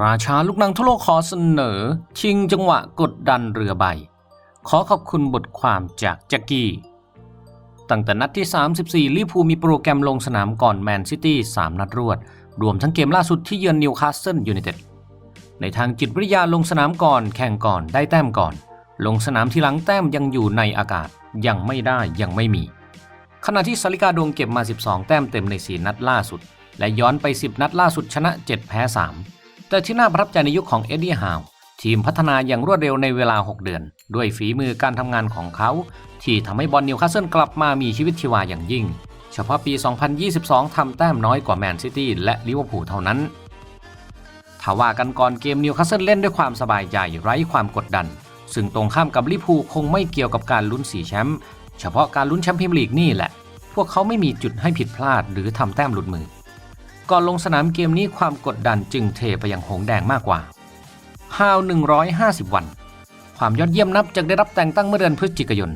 ราชาลูกนังทั่วโลกขอเสนอ ชิงจังหวะกดดันเรือใบ ขอขอบคุณบทความจากแจ็กกี้ ตั้งแต่นัดที่ 34 ลิเวอร์พูลมีโปรแกรมลงสนามก่อนแมนซิตี้ 3 นัดรวด รวมทั้งเกมล่าสุดที่เยือนนิวคาสเซิลยูไนเต็ด ในทางจิตวิทยาลงสนามก่อนแข่งก่อนได้แต้มก่อน ลงสนามทีหลังแต้มยังอยู่ในอากาศยังไม่ได้ยังไม่มี ขณะที่สาริกาดวงเก็บมา 12 แต้มเต็มใน 4 นัดล่าสุด และย้อนไป 10 นัดล่าสุดชนะ 7 แพ้ 3 แต่ที่น่าประทับใจในยุคของเอ็ดดี้ฮาวทีมพัฒนาอย่างรวดเร็วในเวลา 6 เดือน ด้วยฝีมือการทำงานของเขา ที่ทำให้บอลนิวคาสเซิลกลับมามีชีวิตชีวาอย่างยิ่ง เฉพาะปี 2022 ทำแต้มน้อยกว่าแมนซิตี้และลิเวอร์พูลเท่านั้นถ้าว่ากันก่อนเกมนิวคาสเซิลเล่นด้วยความสบายใจไร้ความกดดัน ซึ่งตรงข้ามกับลิเวอร์พูลคงไม่เกี่ยวกับการลุ้นสีแชมป์เฉพาะการลุ้นแชมป์พรีเมียร์ลีกนี่แหละ พวกเขาไม่มีจุดให้ผิดพลาดหรือทำแต้มหลุดมือ ก่อนลงสนามเกมนี้ความกดดันจึงเทไปยังหงแดงมากกว่าฮาว 150 วัน ความยอดเยี่ยมนับจากได้รับแต่งตั้งเมื่อเดือนพฤศจิกายน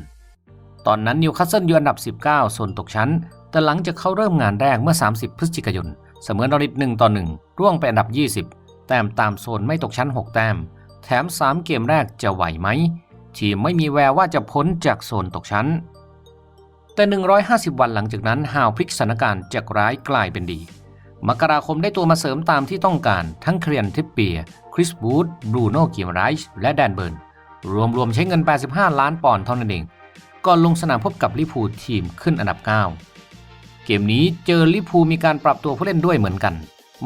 ตอนนั้นนิวคาสเซิลอยู่อันดับ 19โซนตกชั้น แต่หลังจากเข้าเริ่มงานแรกเมื่อ 30 พฤศจิกายน เสมอนอริท1ต่อ1ร่วงไปอันดับ 20 แต้มตามโซนไม่ตกชั้น 6 แต้ม แถม 3 เกมแรกจะไหวไหม ทีมไม่มีแววว่าจะพ้นจากโซนตกชั้น แต่ 150 วันหลังจากนั้นฮาวพลิกสถานการณ์จากร้ายกลายเป็นดี มกราคมได้ตัวมาเสริมตามที่ต้องการทั้งเครียนทิปเปีย คริสบูดบรูโน่กิมไรช์และแดนเบิร์น รวมๆใช้เงิน 85 ล้านปอนด์เท่านั้นเอง ก่อนลงสนามพบกับลิพูทีมขึ้นอันดับ 9 เกมนี้เจอลิพูมีการปรับตัวผู้เล่นด้วยเหมือนกัน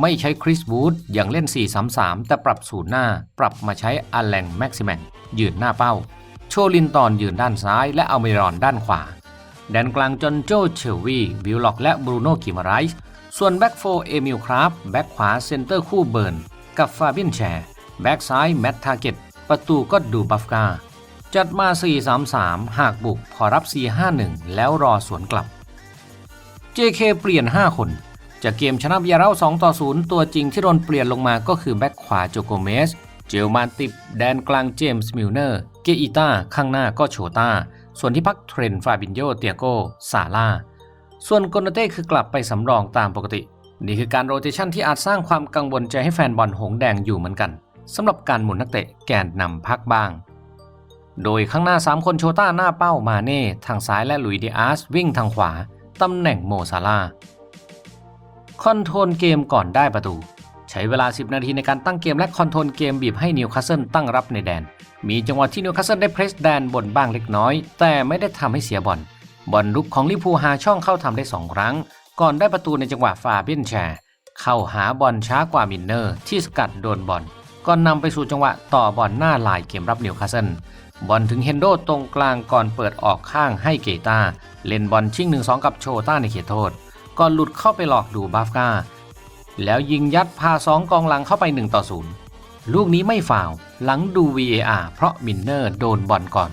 ไม่ใช้คริสบูดอย่างเล่น 4-3-3 แต่ปรับศูนย์หน้า ปรับมาใช้อแลงแม็กซิแมงยืนหน้าเป้า โชลินตอนยืนด้านซ้าย และอเมรอนด้านขวา แดนกลางจนโจเชลวีวิลล็อกและบรูโน่กิมาไรส์ ส่วนแบ็กโฟเอมิลคราฟแบ็กขวาเซนเตอร์คู่เบิร์นกับฟาบินแชร์แบ็กซ้ายแมตทาเกตประตูก็ดูบัฟกาจัดมา 4-3-3 หากบุกพอรับ 4-5-1 แล้วรอสวนกลับ JK เปลี่ยน 5 คน จากเกมชนะเบียเร่า2ต่อ0ตัวจริงที่โดนเปลี่ยนลงมาก็คือแบ็กขวาโจโกเมส เจลมาติบ แดนกลางเจมส์มิลเนอร์ เกอิต้า ข้างหน้าก็โชต้า ส่วนที่พักเทรนฟาบินโยเตียโกซาร่า ส่วนโกนาเต้คือกลับไปสำรองตามปกติ นี่คือการโรเตชันที่อาจสร้างความกังวลใจให้แฟนบอลหงแดงอยู่เหมือนกันสำหรับการหมุนนักเตะแกนนำพักบ้าง โดยข้างหน้า 3 คนโชต้าหน้าเป้ามาเน่ทางซ้ายและลุยดิอาสวิ่งทางขวาตำแหน่งโมซาลาคอนโทรลเกมก่อนได้ประตู ใช้เวลา 10 นาทีในการตั้งเกมและคอนโทรลเกมบีบให้นิวคาสเซิลตั้งรับในแดน มีจังหวะที่นิวคาสเซิลได้เพรสแดนบนบ้างเล็กน้อย แต่ไม่ได้ทำให้เสียบอล บอลลุกของลิพูหาช่องเข้าทำได้ 2 ครั้ง ก่อนได้ประตูในจังหวะฟาเบียนแชร์เข้าหาบอลช้ากว่ามินเนอร์ ที่สกัดโดนบอลก่อนนำไปสู่จังหวะต่อบอลหน้าลายเกมรับนิวคาสเซิลบอลถึงเฮนโดตรงกลางก่อนเปิดออกข้างให้เกตาเล่นบอลชิง1-2 กับโชต้าในเขตโทษ ก่อนหลุดเข้าไปหลอกดูบาฟกาแล้วยิงยัดพาสองกองหลังเข้าไป1ต่อ0ลูกนี้ไม่ฟาวหลังดู VAR เพราะมินเนอร์โดนบอลก่อน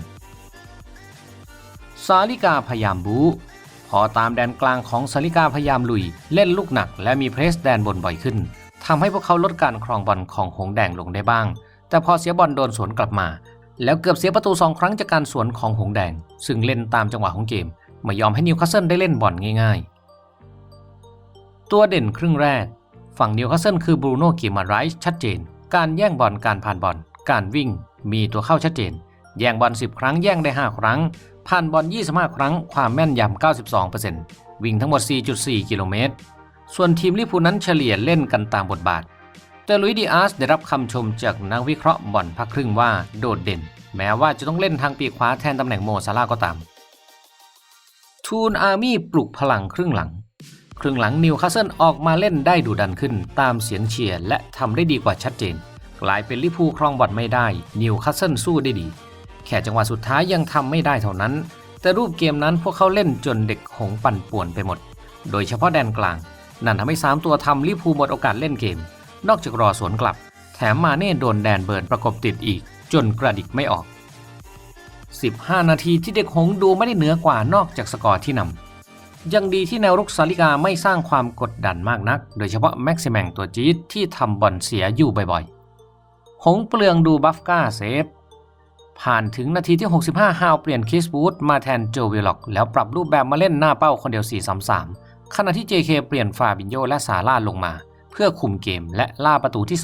สาลิกาพยายามบูพอตามแดนกลางของสาลิกาพยายามลุย เล่นลูกหนักและมีเพรสแดนบนบ่อยขึ้นทำให้พวกเขาลดการครองบอลของหงแดงลงได้บ้าง แต่พอเสียบอลโดนสวนกลับมา แล้วเกือบเสียประตูสองครั้งจากการสวนของหงแดง ซึ่งเล่นตามจังหวะของเกม ไม่ยอมให้นิวคาสเซิลได้เล่นบอลง่าย ๆ ตัวเด่นครึ่งแรก ฝั่งนิวคาสเซิลคือบรูโน่กิมาไรส์ชัดเจน การแย่งบอลการผ่านบอล การวิ่ง มีตัวเข้าชัดเจน แย่งบอล10 ครั้งแย่งได้ 5 ครั้ง ผ่านบอล 25 ครั้ง ความแม่นยำ 92%วิ่งทั้งหมด 4.4 กิโลเมตร ส่วนทีมลิพูนั้นเฉลี่ยเล่นกันตามบทบาท แต่ลุยดิอาสได้รับคำชมจากนักวิเคราะห์บอลพักครึ่งว่าโดดเด่น แม้ว่าจะต้องเล่นทางปีกขวาแทนตำแหน่งโมซาลาก็ตาม ทูนอาร์มี่ปลุกพลังครึ่งหลัง ครึ่งหลังนิวคาสเซิลออกมาเล่นได้ดุดันขึ้น ตามเสียงเชียร์และทำได้ดีกว่าชัดเจน กลายเป็นลิพูครองบอลไม่ได้ นิวคาสเซิลสู้ได้ดี แค่จังหวะสุดท้ายยังทำไม่ได้เท่านั้น แต่รูปเกมนั้นพวกเขาเล่นจนเด็กหงปั่นป่วนไปหมด โดยเฉพาะแดนกลาง นั่นทำให้ 3 ตัวทำลิเวอร์พูลหมดโอกาสเล่นเกม นอกจากรอสวนกลับ แถมมาเน่โดนแดนเบิร์นประกบติดอีก จนกระดิกไม่ออก 15 นาทีที่เด็กหงดูไม่ได้เหนือกว่านอกจากสกอร์ที่นำยังดีที่แนวรุกซาลิกาไม่สร้างความกดดันมากนัก โดยเฉพาะแม็กซิแมงตัวจี๊ดที่ทำบอลเสียอยู่บ่อยๆ หงเปลืองดูบัฟก้าเซฟ ผ่านถึงนาทีที่ 65 ฮาวเปลี่ยนคิสบูธมาแทนโจวิลล็อก แล้วปรับรูปแบบมาเล่นหน้าเป้าคนเดียว 4-3-3 ขณะที่ JK เปลี่ยนฟาบินโยและซาร่าลงมา เพื่อคุมเกมและล่าประตูที่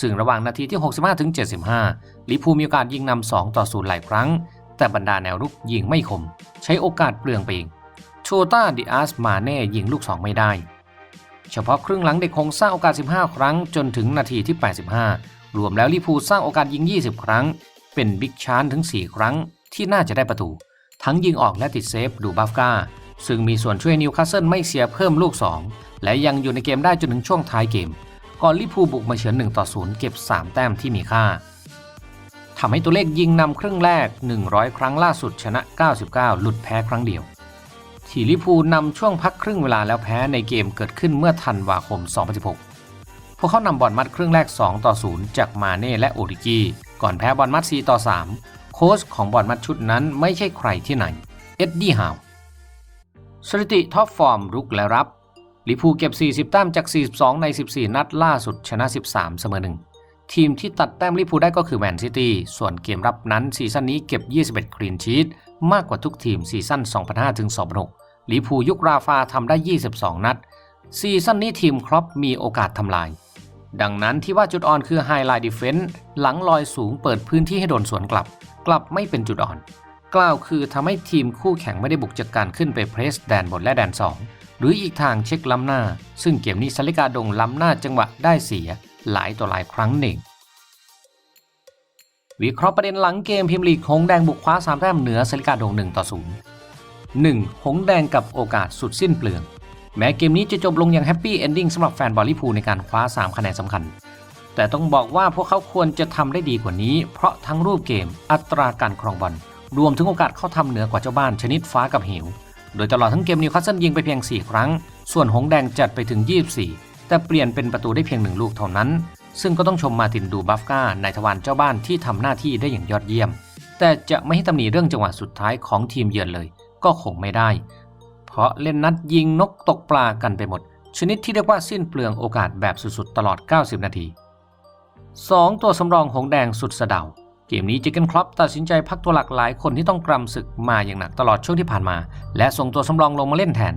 ซึ่งระหว่างนาทีที่ 65 ถึง 75 ลิพูมีโอกาสยิงนำ2ต่อ0หลายครั้ง แต่บรรดาแนวรุกยิงไม่คม ใช้โอกาสเปลืองไปเองโชต้าดิอาสมาเน่ยิงลูก 2 ไม่ได้ เฉพาะครึ่งหลังเด็กคงสร้างโอกาส 15 ครั้งจนถึงนาทีที่ 85 รวมแล้วลิพูสร้างโอกาสยิง 20 ครั้ง เป็นบิ๊กชานถึง 4 ครั้งที่น่าจะได้ประตู ทั้งยิงออกและติดเซฟดูบัฟกาซึ่งมีส่วนช่วยนิวคาสเซิลไม่เสียเพิ่มลูก 2 และยังอยู่ในเกมได้จนถึงช่วงท้ายเกม ก่อนลิพูบุกมาเฉือน1ต่อ0เก็บ 3 แต้มที่มีค่าทำให้ตัวเลขยิงนำครึ่งแรก 100 ครั้งล่าสุดชนะ 99 หลุดแพ้ครั้งเดียว ที่ลิพูนำช่วงพักครึ่งเวลาแล้วแพ้ในเกมเกิดขึ้นเมื่อธันวาคม 2016 พวกเขานำบอลมัดครึ่งแรก 2 ต่อ 0 จากมาเน่และโอริกี ก่อนแพ้บอลมัด4ต่อ 3 โค้ชของบอลมัดชุดนั้นไม่ใช่ใครที่ไหน เอ็ดดี้ฮาวสถิติท็อปฟอร์มรุกและรับลิพูเก็บ 40 แต้มจาก 42 ใน 14 นัดล่าสุดชนะ 13 เสมอ1ทีมที่ตัดแต้มลิพูได้ก็คือแมนซิตี้ ส่วนเกมรับนั้นซีซั่นนี้เก็บ 21 คลีนชีตมากกว่าทุกทีมซีซั่น 2005-2006ลิพูยุคราฟาทำได้ 22 นัด ซีซั่นนี้ทีมครอปมีโอกาสทำลาย ดังนั้นที่ว่าจุดอ่อนคือไฮไลท์ดิเฟนส์หลังลอยสูงเปิดพื้นที่ให้โดนสวนกลับ กลับไม่เป็นจุดอ่อน กล่าวคือทำให้ทีมคู่แข่งไม่ได้บุกจากการขึ้นไปเพรสแดนบนและแดน 2 หรืออีกทางเช็คล้ำหน้า ซึ่งเกมนี้ซาลิกาดงล้ำหน้าจังหวะได้เสีย หลายต่อหลายครั้งหนึ่ง วิเคราะห์ประเด็นหลังเกมพิมลีกหงแดงบุกคว้า3แต้มเหนือซาลิกาดง1ต่อ0 1. หงแดงกับโอกาสสุดสิ้นเปลือง แม้เกมนี้จะจบลงอย่างแฮปปี้เอนดิ้งสำหรับแฟนบอลลิเวอร์พูในการคว้า 3 คะแนนสำคัญ แต่ต้องบอกว่าพวกเขาควรจะทำได้ดีกว่านี้ เพราะทั้งรูปเกม อัตราการครองบอลรวมถึงโอกาสเข้าทำเหนือกว่าเจ้าบ้านชนิดฟ้ากับเหว โดยตลอดทั้งเกมนิวคาสเซิลยิงไปเพียง 4 ครั้ง ส่วนหงแดงจัดไปถึง 24 แต่เปลี่ยนเป็นประตูได้เพียงหนึ่งลูกเท่านั้น ซึ่งก็ต้องชมมาตินดูบัฟกาในทวารเจ้าบ้านที่ทำหน้าที่ได้อย่างยอดเยี่ยม แต่จะไม่ให้ตำหนิเรื่องจังหวะสุดท้ายของทีมเยือนเลย ก็คงไม่ได้ เพราะเล่นนัดยิงนกตกปลากันไปหมด ชนิดที่เรียกว่าสิ้นเปลืองโอกาสแบบสุดๆ ตลอด 90 นาที 2 ตัวสำรองหงแดงสุดสะเดา เกมนี้เจเกนครอปตัดสินใจพักตัวหลักหลายคนที่ต้องกรำศึกมาอย่างหนักตลอดช่วงที่ผ่านมา และส่งตัวสำรองลงมาเล่นแทน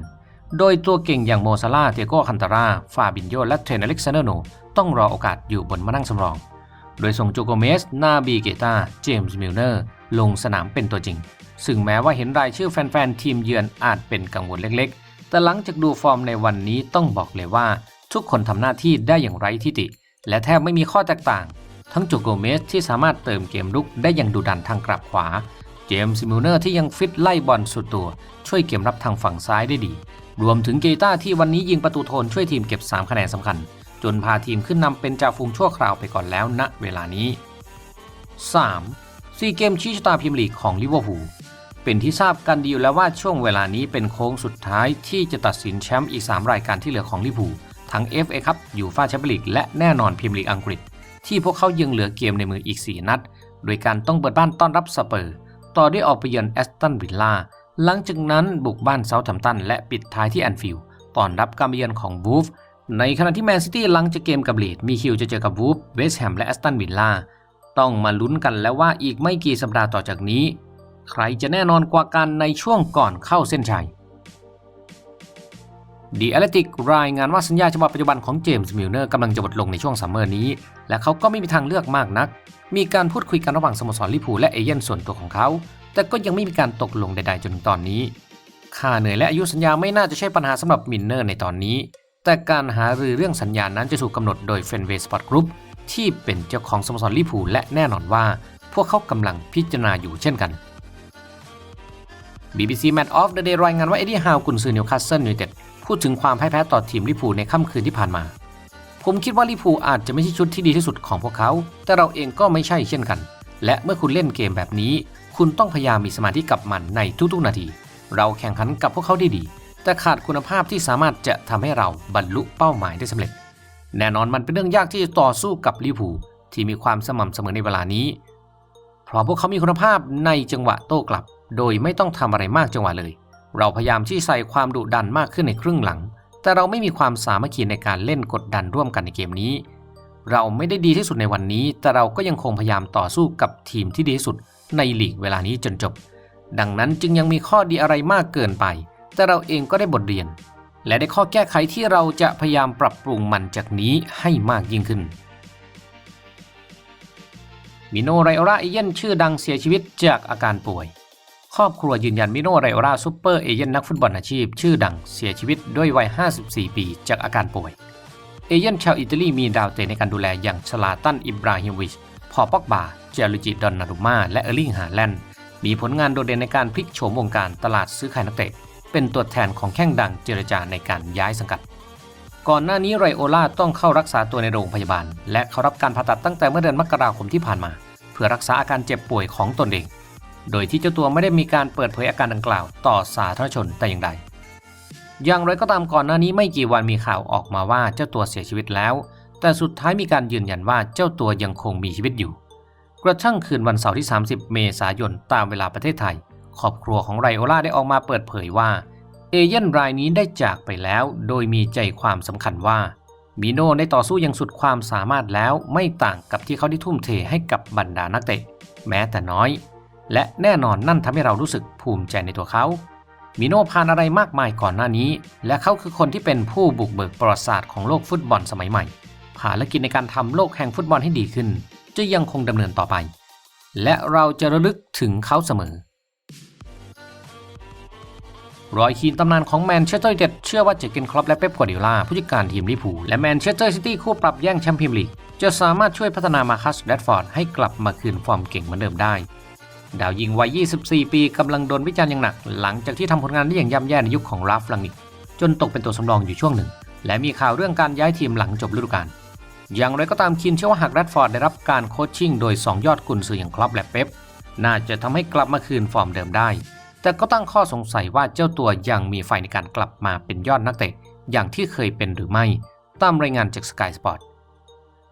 โดยตัวเก่งอย่างโมซาลาเตียโกคันตาราฟาบินโยและเทรนอเล็กซานเดอร์โนต้องรอโอกาสอยู่บนมานั่งสำรอง โดยส่งจูโกเมส นาบีเกตาเจมส์มิลเนอร์ ลงสนามเป็นตัวจริง ซึ่งแม้ว่าเห็นรายชื่อแฟนๆทีมเยือนอาจเป็นกังวลเล็กๆ แต่หลังจากดูฟอร์มในวันนี้ต้องบอกเลยว่า ทุกคนทำหน้าที่ได้อย่างไร้ทิฏฐิและแทบไม่มีข้อแตกต่าง ทั้งจูโกเมสที่สามารถเติมเกมรุกได้อย่างดุดันทางกลับขวา เจมส์มิลเนอร์ที่ยังฟิตไล่บอลสุดตัว ช่วยเกมรับทางฝั่งซ้ายได้ดี รวมถึงเกต้าที่วันนี้ยิงประตูโทนช่วยทีมเก็บ 3 คะแนนสำคัญ จนพาทีมขึ้นนำเป็นจ่าฝูงชั่วคราวไปก่อนแล้วณเวลานี้ 3. ซีเกมชี้ชะตาพรีเมียร์ลีกของลิเวอร์พูล เป็นที่ทราบกันดีอยู่แล้วว่าช่วงเวลานี้เป็นโค้งสุดท้ายที่จะตัดสินแชมป์อีก 3 รายการที่เหลือของลิเวอร์พูลทั้ง FA ครับยูฟาแชมเปี้ยนลีกและแน่นอนพรีเมียร์ลีกอังกฤษ ที่พวกเขายังเหลือเกมในมืออีก 4 นัด โดยการต้องเปิดบ้านต้อนรับสเปอร์ ต่อด้วยออกไปเยือนแอสตันวิลล่าหลังจากนั้นบุกบ้านเซาท์แฮมป์ตันและปิดท้ายที่แอนฟิลด์ต้อนรับการมาเยือนของบูฟในขณะที่แมนซิตี้หลังจากเกมกับลีดมีคิวจะเจอกับวูฟเวสต์แฮมและแอสตันวิลล่าต้องมาลุ้นกันแล้วว่าอีกไม่กี่สัปดาห์ต่อจากนี้ ใครจะแน่นอนกว่ากันในช่วงก่อนเข้าเส้นชัยดีแอตเลติกรายงานว่าสัญญาฉบับปัจจุบันของเจมส์มิลเนอร์กำลังจะหมดลงในช่วงซัมเมอร์นี้ และเขาก็ไม่มีทางเลือกมากนัก มีการพูดคุยกันระหว่างสโมสรลิพูลและเอเย่นส่วนตัวของเขา แต่ก็ยังไม่มีการตกลงใด ๆ จนถึงตอนนี้ ค่าเหนื่อยและอายุสัญญาไม่น่าจะใช่ปัญหาสำหรับมิลเนอร์ในตอนนี้ แต่การหารือเรื่องสัญญานั้นจะถูกกำหนดโดยเฟนเวสปอร์ตกรุ๊ปที่เป็นเจ้าของสโมสรลิพูลและแน่นอนว่า พวกเขากำลังพิจารณาอยู่เช่นกัน BBC Match of the Day รายงานว่าเอ็ดดี้ฮาวกุนซือนิวคาสเซิลยูไนเต็ดพูดถึงความพ่ายแพ้ต่อทีมลิเวอร์พูในค่ำคืนที่ผ่านมา ผมคิดว่าลิเวอร์พูอาจจะไม่ใช่ชุดที่ดีที่สุดของพวกเขา แต่เราเองก็ไม่ใช่เช่นกัน และเมื่อคุณเล่นเกมแบบนี้ คุณต้องพยายามมีสมาธิกับมันในทุกๆนาที เราแข่งขันกับพวกเขาได้ดี แต่ขาดคุณภาพที่สามารถจะทำให้เราบรรลุเป้าหมายได้สำเร็จ แน่นอนมันเป็นเรื่องยากที่จะต่อสู้กับลิเวอร์พูที่มีความสม่ำเสมอในเวลานี้ เพราะพวกเขามีคุณภาพในจังหวะโต้กลับ โดยไม่ต้องทำอะไรมากจังหวะเลย เราพยายามที่ใส่ความดุดันมากขึ้นในครึ่งหลัง แต่เราไม่มีความสามัคคีในการเล่นกดดันร่วมกันในเกมนี้ เราไม่ได้ดีที่สุดในวันนี้ แต่เราก็ยังคงพยายามต่อสู้กับทีมที่ดีที่สุดในลีกเวลานี้จนจบ ดังนั้นจึงยังมีข้อดีอะไรมากเกินไป แต่เราเองก็ได้บทเรียน และได้ข้อแก้ไขที่เราจะพยายามปรับปรุงมันจากนี้ให้มากยิ่งขึ้นมิโนไรโอราเอเย่นชื่อดังเสียชีวิตจากอาการป่วย ครอบครัวยืนยันมิโนไรโอราซูเปอร์เอเย่นนักฟุตบอลอาชีพ ชื่อดังเสียชีวิตด้วยวัย 54 ปี จากอาการป่วย เอเย่นชาวอิตาลีมีดาวเตะในการดูแลอย่างชลาตันอิบราฮิมวิช พอปอกบา เจลูจิดอนนารุมาและเออร์ลิงฮาแลนด์ มีผลงานโดดเด่นในการพลิกโฉมวงการตลาดซื้อขายนักเตะ เป็นตัวแทนของแข้งดังเจรจาในการย้ายสังกัด ก่อนหน้านี้ไรโอลาต้องเข้ารักษาตัวในโรงพยาบาล และเขารับการผ่าตัดตั้งแต่เมื่อเดือนมกราคมที่ผ่านมา เพื่อรักษาอาการเจ็บป่วยของตนเอง โดยที่เจ้าตัวไม่ได้มีการเปิดเผยอาการดังกล่าวต่อสาธารณชนแต่อย่างใด อย่างไรก็ตามก่อนหน้านี้ไม่กี่วันมีข่าวออกมาว่าเจ้าตัวเสียชีวิตแล้ว แต่สุดท้ายมีการยืนยันว่าเจ้าตัวยังคงมีชีวิตอยู่ กระทั่งคืนวันเสาร์ที่ 30 เมษายนตามเวลาประเทศไทย ครอบครัวของไรโอล่าได้ออกมาเปิดเผยว่าเอเย่นรายนี้ได้จากไปแล้ว โดยมีใจความสำคัญว่ามิโน่ได้ต่อสู้อย่างสุดความสามารถแล้วไม่ต่างกับที่เขาได้ทุ่มเทให้กับบรรดานักเตะ แม้แต่น้อย และแน่นอนนั่นทำให้เรารู้สึกภูมิใจในตัวเขา มิโน่ผ่านอะไรมากมายก่อนหน้านี้ และเขาคือคนที่เป็นผู้บุกเบิกประวัติศาสตร์ของโลกฟุตบอลสมัยใหม่ ภารกิจในการทำโลกแห่งฟุตบอลให้ดีขึ้น จะยังคงดำเนินต่อไป และเราจะระลึกถึงเขาเสมอ รอยคีนตำนานของแมนเชสเตอร์ยูไนเต็ดเชื่อว่าเจอร์เกนคล็อปและเป๊ปกัวร์ดิโอลาผู้จัดการทีมลิเวอร์พูลและแมนเชสเตอร์ซิตี้คู่ปรับแย่งแชมเปี้ยนลีกจะสามารถช่วยพัฒนามาคัสแรดฟอร์ดให้กลับมาคืนฟอร์มเก่งเหมือนเดิมได้ ดาวยิงวัย 24 ปีกำลังโดนวิจารณ์อย่างหนัก หลังจากที่ทำผลงานได้อย่างย่ำแย่ในยุคของราฟลังนิก จนตกเป็นตัวสำรองอยู่ช่วงหนึ่ง และมีข่าวเรื่องการย้ายทีมหลังจบฤดูกาลอย่างไรก็ตามคินเชื่อว่าหากแรดฟอร์ดได้รับการโคชชิ่งโดย 2 ยอดกุนซืออย่างคลอปและเป๊ปน่าจะทำให้กลับมาคืนฟอร์มเดิมได้ แต่ก็ตั้งข้อสงสัยว่าเจ้าตัวยังมีไฟในการกลับมาเป็นยอดนักเตะอย่างที่เคยเป็นหรือไม่ ตามรายงานจากสกายสปอร์ต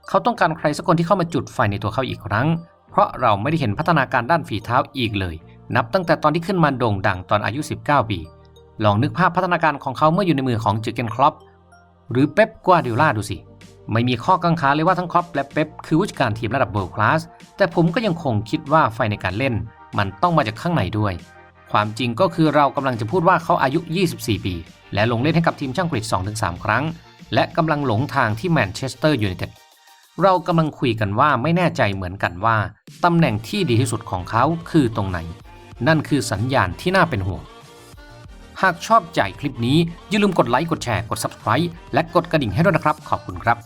เขาต้องการใครสักคนที่เข้ามาจุดไฟในตัวเขาอีกครั้ง เพราะเราไม่ได้เห็นพัฒนาการด้านฝีเท้าอีกเลย นับตั้งแต่ตอนที่ขึ้นมาโด่งดังตอนอายุ 19 ปี ลองนึกภาพพัฒนาการของเขาเมื่ออยู่ในมือของเจอร์เกนคลอปหรือเป๊ปกัวร์ดิโอลาดูสิ ไม่มีข้อกังขาเลยว่าทั้งคลอปและเป๊ปคือผู้จัดการทีมระดับเวิลด์คลาสแต่ผมก็ยังคงคิดว่าไฟในการเล่น มันต้องมาจากข้างในด้วย ความจริงก็คือเรากำลังจะพูดว่าเขาอายุ 24 ปี และลงเล่นให้กับทีมช่างกรีฑ2-3 ครั้ง และกำลังหลงทางที่แมนเชสเตอร์ยูไนเต็ด เรากำลังคุยกันว่าไม่แน่ใจเหมือนกันว่าตำแหน่งที่ดีที่สุดของเขาคือตรงไหน นั่นคือสัญญาณที่น่าเป็นห่วง หากชอบใจคลิปนี้อย่าลืมกดไลค์กดแชร์กด Subscribe และกดกระดิ่งให้ด้วยนะครับ ขอบคุณครับ